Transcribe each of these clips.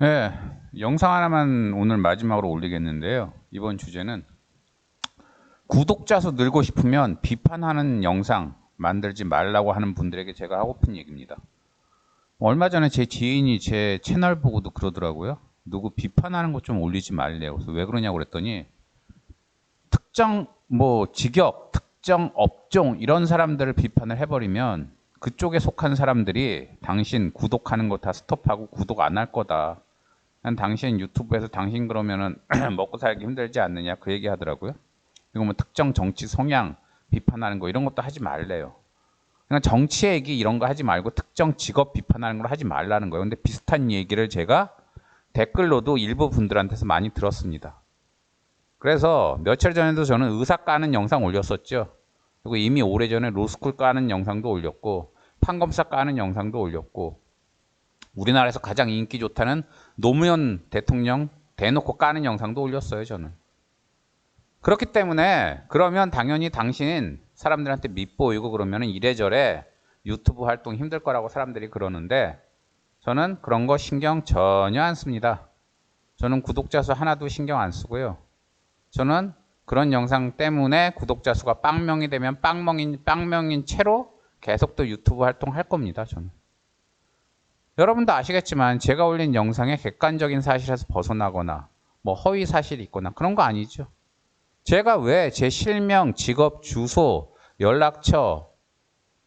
네, 영상 하나만 오늘 마지막으로 올리겠는데요. 이번 주제는 구독자 수 늘고 싶으면 비판하는 영상 만들지 말라고 하는 분들에게 제가 하고픈 얘기입니다. 얼마 전에 제 지인이 제 채널 보고도 그러더라고요. 누구 비판하는 것 좀 올리지 말래요. 그래서 왜 그러냐고 그랬더니 특정 뭐 직역, 특정 업종 이런 사람들을 비판을 해버리면 그쪽에 속한 사람들이 당신 구독하는 거 다 스톱하고 구독 안 할 거다. 난 당신 유튜브에서 당신 그러면은 먹고 살기 힘들지 않느냐 그 얘기 하더라고요. 이거 뭐 특정 정치 성향 비판하는 거 이런 것도 하지 말래요. 그냥 정치 얘기 이런 거 하지 말고 특정 직업 비판하는 걸 하지 말라는 거예요. 근데 비슷한 얘기를 제가 댓글로도 일부 분들한테서 많이 들었습니다. 그래서 며칠 전에도 저는 의사 까는 영상 올렸었죠. 그리고 이미 오래전에 로스쿨 까는 영상도 올렸고 판검사 까는 영상도 올렸고 우리나라에서 가장 인기 좋다는 노무현 대통령 대놓고 까는 영상도 올렸어요, 저는. 그렇기 때문에 그러면 당연히 당신 사람들한테 밉보이고 그러면 이래저래 유튜브 활동 힘들 거라고 사람들이 그러는데 저는 그런 거 신경 전혀 안 씁니다. 저는 구독자 수 하나도 신경 안 쓰고요. 저는 그런 영상 때문에 구독자 수가 빵명이 되면 빵명인, 빵명인 채로 계속 또 유튜브 활동할 겁니다, 저는. 여러분도 아시겠지만 제가 올린 영상에 객관적인 사실에서 벗어나거나 뭐 허위 사실이 있거나 그런 거 아니죠. 제가 왜 제 실명, 직업, 주소, 연락처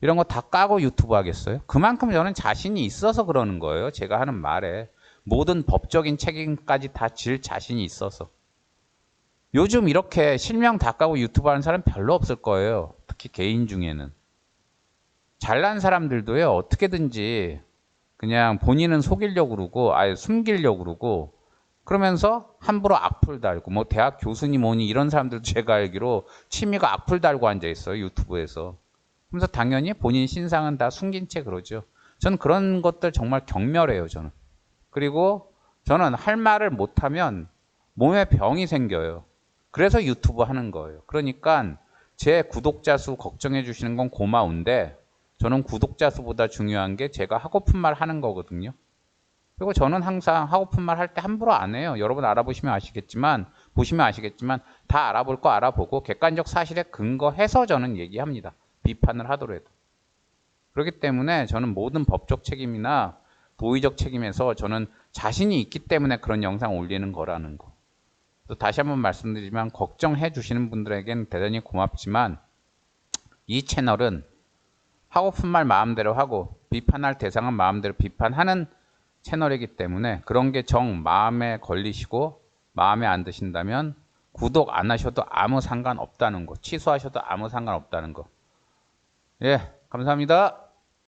이런 거 다 까고 유튜브 하겠어요? 그만큼 저는 자신이 있어서 그러는 거예요. 제가 하는 말에 모든 법적인 책임까지 다 질 자신이 있어서. 요즘 이렇게 실명 다 까고 유튜브 하는 사람 별로 없을 거예요. 특히 개인 중에는. 잘난 사람들도요, 어떻게든지 그냥 본인은 속이려고 그러고, 아예 숨기려고 그러고, 그러면서 함부로 악플 달고, 뭐 대학 교수님 오니 이런 사람들도 제가 알기로 취미가 악플 달고 앉아 있어요, 유튜브에서. 그러면서 당연히 본인 신상은 다 숨긴 채 그러죠. 저는 그런 것들 정말 경멸해요, 저는. 그리고 저는 할 말을 못하면 몸에 병이 생겨요. 그래서 유튜브 하는 거예요. 그러니까 제 구독자 수 걱정해 주시는 건 고마운데 저는 구독자 수보다 중요한 게 제가 하고픈 말 하는 거거든요. 그리고 저는 항상 하고픈 말 할 때 함부로 안 해요. 여러분 알아보시면 아시겠지만 보시면 아시겠지만 다 알아볼 거 알아보고 객관적 사실에 근거해서 저는 얘기합니다. 비판을 하더라도. 그렇기 때문에 저는 모든 법적 책임이나 도의적 책임에서 저는 자신이 있기 때문에 그런 영상 올리는 거라는 거. 또 다시 한번 말씀드리지만 걱정해 주시는 분들에겐 대단히 고맙지만 이 채널은 하고픈 말 마음대로 하고 비판할 대상은 마음대로 비판하는 채널이기 때문에 그런 게 정 마음에 걸리시고 마음에 안 드신다면 구독 안 하셔도 아무 상관없다는 거 취소하셔도 아무 상관없다는 거 예 감사합니다.